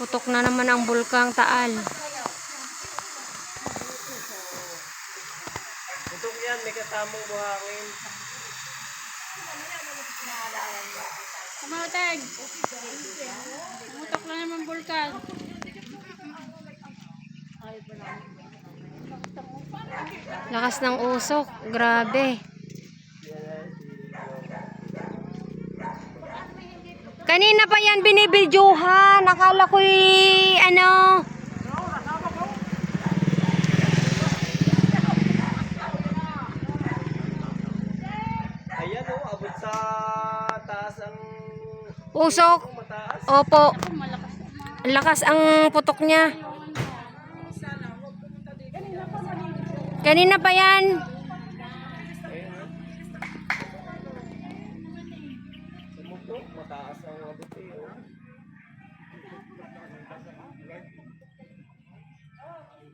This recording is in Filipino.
Putok na naman ang bulkang Taal. Putok yan, may kasamang buhangin. Kumautag. Pumutok lang naman bulkan. Lakas ng usok. Grabe. Kanina pa yan binibidyuhan. Akala ko'y ano. Ayan o, abot sa taas ang Usok. Opo. Lakas ang putok niya. Kanina pa yan. Mataas ang abot eh.